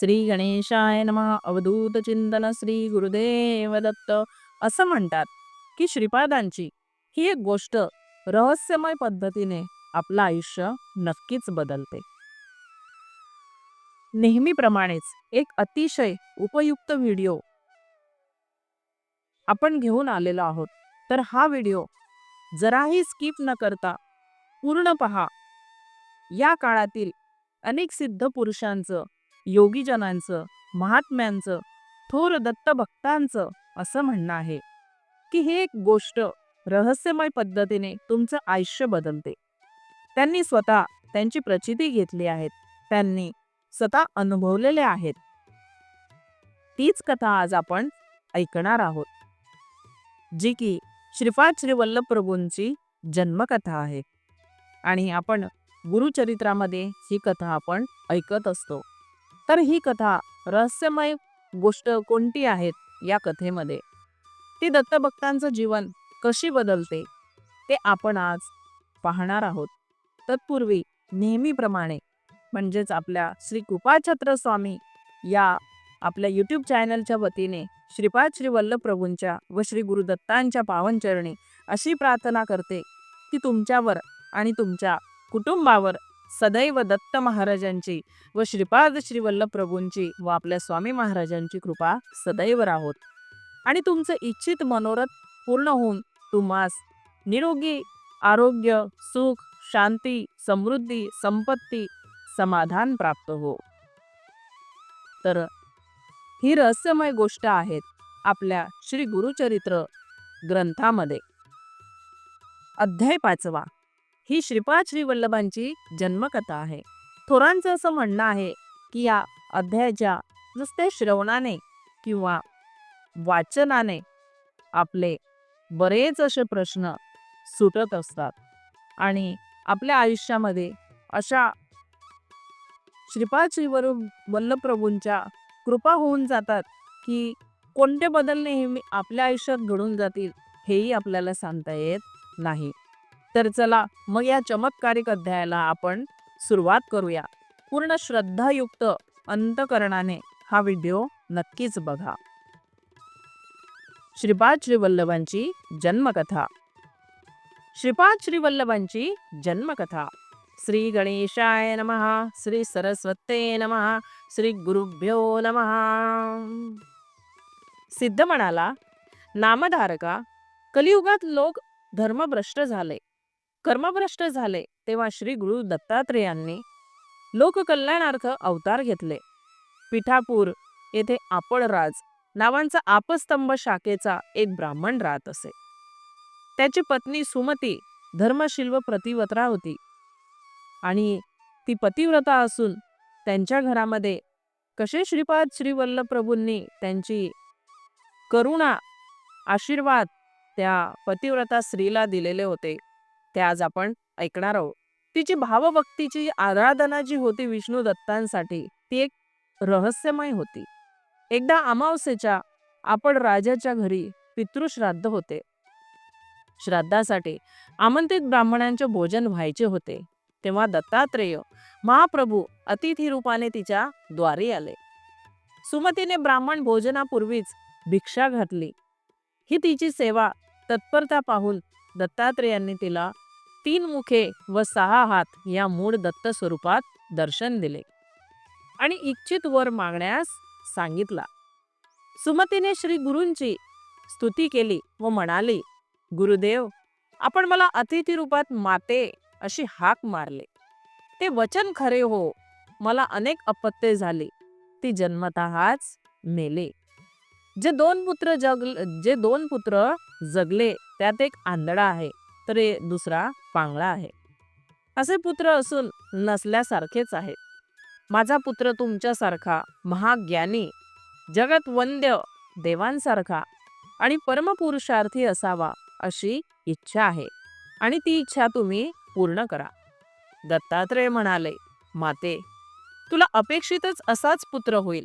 श्री गणेशाय नमा. अवधूत चिंतन श्री गुरुदेव दत्त. असं म्हणतात की श्रीपादांची ही एक गोष्ट रहस्यमय पद्धतीने आपलं आयुष्य नक्कीच बदलते. नेहमीप्रमाणेच एक अतिशय उपयुक्त व्हिडिओ आपण घेऊन आलेलो आहोत. तर हा व्हिडिओ जराही स्किप न करता पूर्ण पहा. या काळातील अनेक सिद्ध पुरुषांचं योगीजनांचं महात्म्यांचं थोर दत्त भक्तांचं असं म्हणणं आहे की ही एक गोष्ट रहस्यमय पद्धतीने तुमचं आयुष्य बदलते. त्यांनी स्वतः त्यांची प्रचिती घेतली आहेत त्यांनी स्वतः अनुभवलेले आहेत. तीच कथा आज आपण ऐकणार आहोत जी की श्रीपाद श्रीवल्लभ प्रभूंची जन्मकथा आहे. आणि आपण गुरुचरित्रामध्ये ही कथा आपण ऐकत असतो. तर ही कथा रहस्यमय गोष्ट कोणती आहेत या कथेमध्ये? ती दत्तभक्तांचं जीवन कशी बदलते ते आपण आज पाहणार आहोत. तत्पूर्वी नेहमीप्रमाणे म्हणजेच आपल्या श्री कृपाछत्र स्वामी या आपल्या यूट्यूब चॅनलच्या वतीने श्रीपाद श्री वल्लभप्रभूंच्या व श्री गुरुदत्तांच्या पावनचरणी अशी प्रार्थना करते की तुमच्यावर आणि तुमच्या कुटुंबावर सदैव दत्त महाराजांची व श्रीपाद श्री प्रभूंची व आपल्या स्वामी महाराजांची कृपा सदैव राहोत. आणि तुमचं इच्छित मनोरथ पूर्ण होऊन तुम्हास निरोगी आरोग्य सुख शांती समृद्धी संपत्ती समाधान प्राप्त हो. तर ही रहस्यमय गोष्ट आहेत आपल्या श्री गुरुचरित्र ग्रंथामध्ये. अध्याय पाचवा. ही श्रीपाद श्री वल्लभांची जन्मकथा आहे. थोरांचं असं म्हणणं आहे की या अध्यायाच्या नुसते श्रवणाने किंवा वाचनाने आपले बरेच असे प्रश्न सुटत असतात आणि आपल्या आयुष्यामध्ये अशा श्रीपाद श्रीवरू वल्लभप्रभूंच्या कृपा होऊन जातात की कोणते बदल नेहमी आपल्या आयुष्यात घडून जातील हेही आपल्याला सांगता येत नाही. तर चला मग या चमत्कारिक अध्यायाला आपण सुरुवात करूया. पूर्ण श्रद्धायुक्त अंतकरणाने हा व्हिडिओ नक्कीच बघा. श्रीपाद श्रीवल्लभांची जन्मकथा. श्रीपाद श्रीवल्लभांची जन्मकथा. श्री गणेशाय नमहा श्री सरस्वते नमहा श्री गुरुभ्यो नमहा सिद्ध म्हणाला नामधारका कलियुगात लोक धर्मभ्रष्ट झाले. कर्मभ्रष्ट झाले तेव्हा श्री गुरु दत्तात्रेयांनी लोककल्याणार्थ अवतार घेतले. पिठापूर येथे आपळराज नावांचा आपस्तंभ शाखेचा एक ब्राह्मण राहत असे. त्याची पत्नी सुमती धर्मशिल्व प्रतिवत्रा होती. आणि ती पतिव्रता असून त्यांच्या घरामध्ये कसे श्रीपाद श्रीवल्लभ प्रभूंनी त्यांची करुणा आशीर्वाद त्या पतिव्रता स्त्रीला दिलेले होते? ते आज आपण ऐकणार आहोत. तिची भावभक्तीची आराधना जी होती विष्णू दत्तांसाठी ती एक रहस्यमय होती. एकदा अमावस्येच्या आपण राजाच्या घरी पितृश्राद्ध होते. श्राद्धासाठी आमंत्रित ब्राह्मणांचे भोजन व्हायचे होते. तेव्हा दत्तात्रेय महाप्रभू अतिथी रूपाने तिच्या द्वारी आले. सुमतीने ब्राह्मण भोजनापूर्वीच भिक्षा घातली. ही तिची सेवा तत्परता पाहून दत्तात्रेयांनी तिला तीन मुखे व सहा हात या मूळ दत्त स्वरूपात दर्शन दिले. आणि इच्छित वर मागण्यास सांगितला. सुमतीने श्री गुरूंची स्तुती केली व म्हणाली गुरुदेव आपण मला अतिथी रूपात माते अशी हाक मारले. ते वचन खरे हो मला अनेक अपत्ये झाली. ती जन्मतःच मेले. जे दोन पुत्र जग जे दोन पुत्र जगले त्यात एक आंधळा आहे. तर दुसरा पांगळा आहे. असे पुत्र असून नसल्यासारखेच आहे माझा पुत्र तुमच्यासारखा महाज्ञानी जगत वंद्य देवांसारखा आणि परमपुरुषार्थी असावा अशी इच्छा आहे आणि ती इच्छा तुम्ही पूर्ण करा. दत्तात्रेय म्हणाले माते तुला अपेक्षितच असाच पुत्र होईल.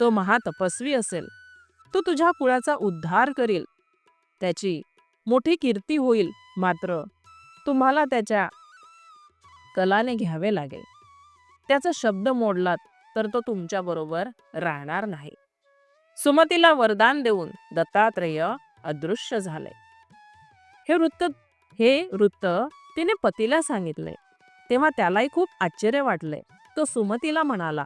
तो महातपस्वी असेल. तो तुझ्या कुळाचा उद्धार करील. त्याची मोठी कीर्ती होईल मात्र तुम्हाला त्याच्या कलाने घ्यावे लागेल. त्याचा शब्द मोडलात तर तो तुमच्याबरोबर राहणार नाही. सुमतीला वरदान देऊन दत्तात्रेय अदृश्य झाले. हे वृत्त हे वृत्त तिने पतीला सांगितले. तेव्हा त्यालाही खूप आश्चर्य वाटले. तो सुमतीला म्हणाला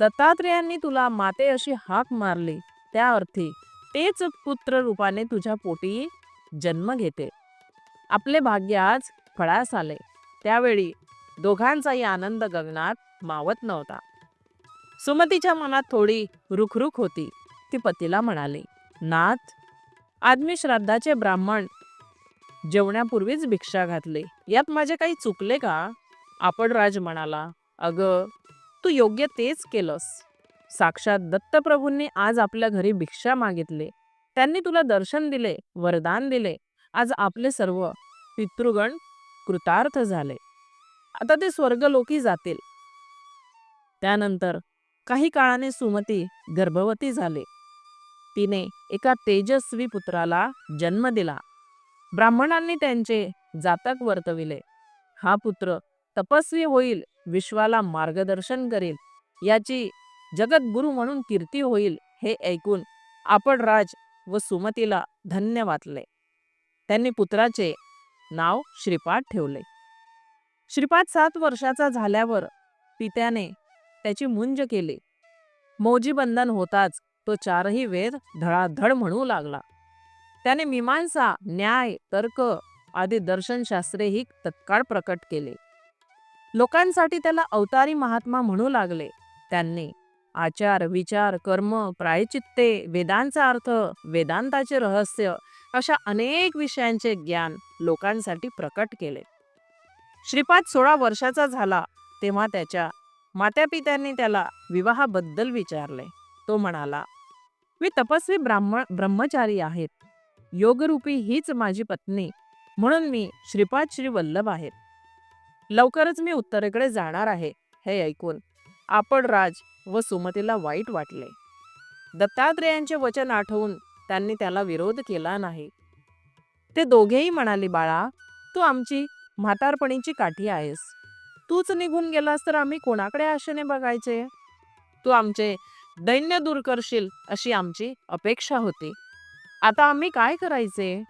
दत्तात्रेयांनी तुला माते अशी हाक मारली. त्या अर्थी तेच पुत्र रूपाने तुझ्या पोटी जन्म घेते. आपले भाग्य आज फळास आले. त्यावेळी दोघांचाही आनंद गगनात मावत नव्हता. सुमतीच्या मनात थोडी रुखरुख होती. ती पतीला म्हणाली नाथ आदमी श्राद्धाचे ब्राह्मण जेवण्यापूर्वीच भिक्षा घातले. यात माझे काही चुकले का? आपण राज म्हणाला अग तू योग्य तेच केलंस. साक्षात दत्तप्रभूंनी आज आपल्या घरी भिक्षा मागितले. त्यांनी तुला दर्शन दिले वरदान दिले. आज आपले सर्व पितृगण कृतार्थ झाले. आता ते स्वर्गलोकी जातील. त्यानंतर काही काळाने सुमती गर्भवती झाले. तिने एका तेजस्वी पुत्राला जन्म दिला. ब्राह्मणांनी त्यांचे जातक वर्तविले. हा पुत्र तपस्वी होईल विश्वाला मार्गदर्शन करेल. याची जगद्गुरु म्हणून कीर्ती होईल हे ऐकून आपण राज व सुमतीला धन्य वाटले. त्यांनी पुत्राचे नाव श्रीपाद ठेवले. श्रीपाद सात वर्षाचा झाल्यावर पित्याने त्याची मुंज केली. मौजीबंधन होताच तो चारही वेद धडाधड म्हणू लागला. त्याने मीमांसा न्याय तर्क आदी दर्शनशास्त्रेही तत्काळ प्रकट केले. लोकांसाठी त्याला अवतारी महात्मा म्हणू लागले. त्यांनी आचार विचार कर्म प्रायचित्ते वेदांचा अर्थ वेदांताचे रहस्य अशा अनेक विषयांचे ज्ञान लोकांसाठी प्रकट केले. श्रीपाद सोळा वर्षाचा झाला तेव्हा त्याच्या मात्यापित्यांनी त्याला विवाहाबद्दल विचारले. तो म्हणाला मी तपस्वी ब्राह्मण ब्रह्मचारी आहेत योगरूपी हीच माझी पत्नी म्हणून मी श्रीपाद श्री वल्लभ आहेत लवकरच मी उत्तरेकडे जाणार आहे. हे ऐकून आपण राज व सुमतीला वाईट वाटले. दत्तात्रेयांचे वचन आठवून त्यांनी त्याला विरोध केला नाही. ते दोघेही म्हणाले बाळा तू आमची म्हातारपणीची काठी आहेस. तूच निघून गेलास तर आम्ही कोणाकडे आशेने बघायचे? तू आमचे दैन्य दूर करशील अशी आमची अपेक्षा होती. आता आम्ही काय करायचे?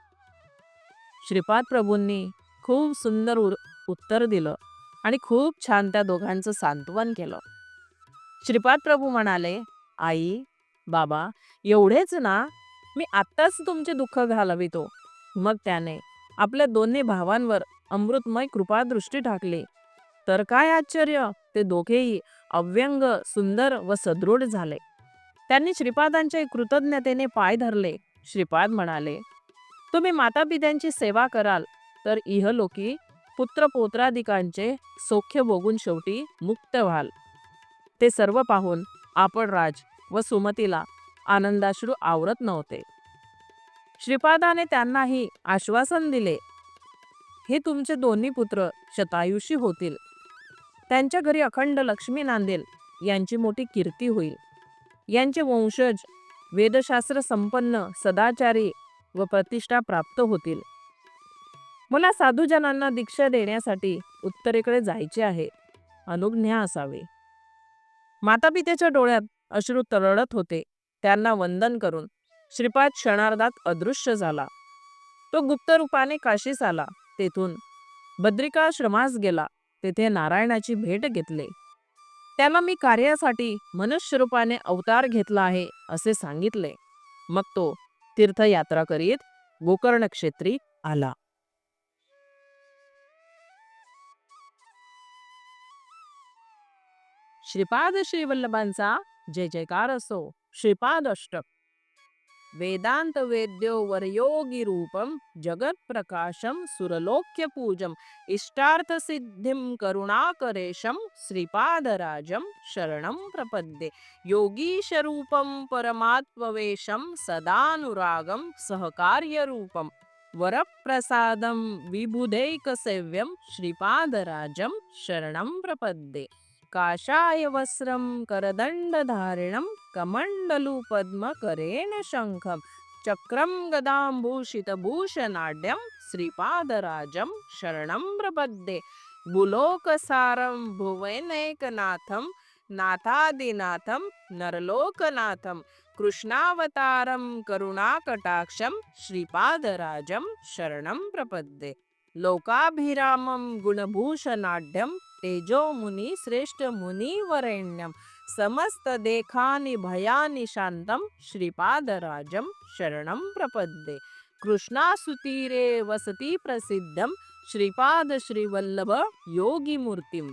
श्रीपाद प्रभूंनी खूप सुंदर उर- उत्तर दिलं आणि खूप छान त्या दोघांचं सांत्वन केलं. श्रीपाद प्रभू म्हणाले आई बाबा एवढेच ना मी आत्ताच तुमचे दुःख घालवितो. मग त्याने आपल्या दोन्ही भावांवर अमृतमय कृपादृष्टी टाकली. तर काय आश्चर्य ते दोघेही अव्यंग सुंदर व सदृढ झाले. त्यांनी श्रीपादांच्या कृतज्ञतेने पाय धरले. श्रीपाद म्हणाले तुम्ही मातापित्यांची सेवा कराल तर इहलोकी पुत्र पोत्राधिकांचे सौख्य भोगून शेवटी मुक्त व्हाल. ते सर्व पाहून आपण राज व सुमतीला आनंदाश्रू आवरत नव्हते. श्रीपादाने त्यांनाही आश्वासन दिले हे तुमचे दोन्ही पुत्र शतायुषी होतील. त्यांच्या घरी अखंड लक्ष्मी नांदेल यांची मोठी कीर्ती होईल. यांचे वंशज वेदशास्त्र संपन्न सदाचारी व प्रतिष्ठा प्राप्त होतील. मला साधूजनांना दीक्षा देण्यासाठी उत्तरेकडे जायचे आहे. अनुज्ञा असावे. मातापित्याच्या डोळ्यात अश्रू तरळत होते. त्यांना वंदन करून श्रीपाद क्षणार्धात अदृश्य झाला. तो गुप्त रूपाने काशीस आला. तेथून बद्रिकाश्रमास गेला. तेथे नारायणाची भेट घेतले. त्याला मी कार्यासाठी मनुष्य रूपाने अवतार घेतला आहे असे सांगितले. मग तो तीर्थयात्रा करीत गोकर्ण क्षेत्री आला. श्रीपाद श्रीवल्लभांचा जय जयकार असो. श्रीपाद अष्टक. वेदांत वेद्यो वरयोगी रूपम जगत प्रकाशम सुरलोक्य पूजम इष्टार्थ सिद्धिम करुणाकरेशम श्रीपादराजम शरणं प्रपद्ये. योगीश रूपम परमात्मवेशम सदानुरागम सहकार्यरूपम वरप्रसादं विबुधैकसेव्यं श्रीपादराजं शरणं प्रपद्ये. काषाय वस्त्रं करदण्डधारिणं कमण्डलुपद्मकरेण शङ्खं चक्रं गदाम्भूषितभूषणाढ्यं श्रीपादराजं शरणं प्रपद्ये बुलोकसारं भुवनैकनाथं नाथादिनाथं नरलोकनाथं कृष्णावतारं करुणाकटाक्षं श्रीपादराजं शरणं प्रपद्ये। लोकाभिरामं गुणभूषणाढ्यं तेजोमुनि श्रेष्ठमुनिवरेण्यं समस्तदेखानि भयानि शान्तं श्रीपादराजं शरणं प्रपद्ये। कृष्णासुतीरे वसति प्रसिद्धं श्रीपाद श्रीवल्लभ योगिमूर्तिम्।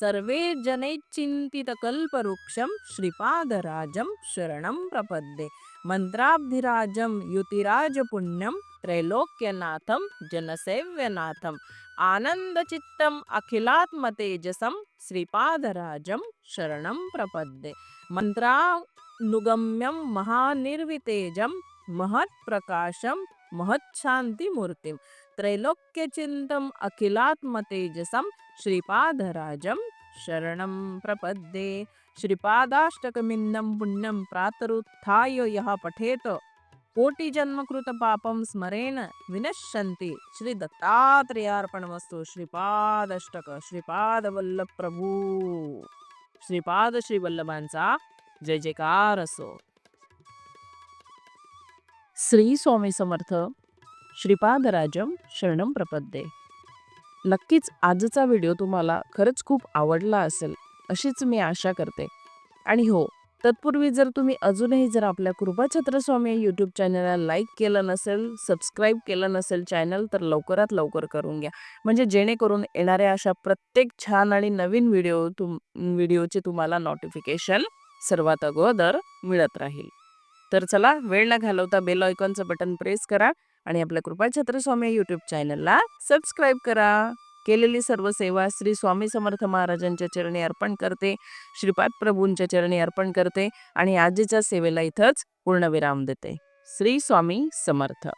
सर्वे जनैश्चिन्तितकल्पवृक्षं श्रीपादराजं शरणं प्रपद्ये। मन्त्राब्धिराजं युतिराजपुण्यं त्रैलोक्यनाथं जनसेव्यनाथम् आनन्दचित्तम् अखिलात्मतेजसं श्रीपादराजं शरणं प्रपद्ये। मन्त्रानुगम्यं महानिर्वितेजं महत्प्रकाशं महच्छान्तिमूर्तिं त्रैलोक्यचिन्तम् अखिलात्मतेजसं श्रीपादराजं शरणं प्रपद्ये। श्रीपादाष्टकमिन्नं पुण्यं प्रातरुत्थाय यः पठेत। कोटिजन्मकृतपापं स्मरेण विनश्यन्ति। श्री दत्तात्रेयार्पणमस्तु श्रीपादष्टक। श्रीपादवल्लभप्रभू। श्रीपाद श्रीवल्लभांचा जय जयकार असो। श्री स्वामी समर्थ। श्रीपादराजम शरणम प्रपद्ये। नक्कीच आजचा व्हिडिओ तुम्हाला खरंच खूप आवडला असेल. अशीच मी आशा करते. आणि हो तत्पूर्वी जर तुम्ही अजूनही जर आपल्या कृपाछत्रस्वामी या यूट्यूब चॅनलला लाईक केलं नसेल सबस्क्राईब केलं नसेल चॅनल तर लवकरात लवकर करून घ्या. म्हणजे जेणेकरून येणाऱ्या अशा प्रत्येक छान आणि नवीन व्हिडिओ तुम व्हिडिओचे तुम्हाला नोटिफिकेशन सर्वात अगोदर मिळत राहील. तर चला वेळ न घालवता बेल आयकॉनचं बटन प्रेस करा आणि आपल्या कृपाछत्रस्वामी यूट्यूब चॅनलला सबस्क्राईब करा. केलेली सर्व सेवा श्री स्वामी समर्थ महाराजांच्या चरणी अर्पण करते श्रीपाद प्रभूंच्या चरणी अर्पण करते आणि आजीच्या सेवेला इथंच पूर्णविराम देते. श्री स्वामी समर्थ.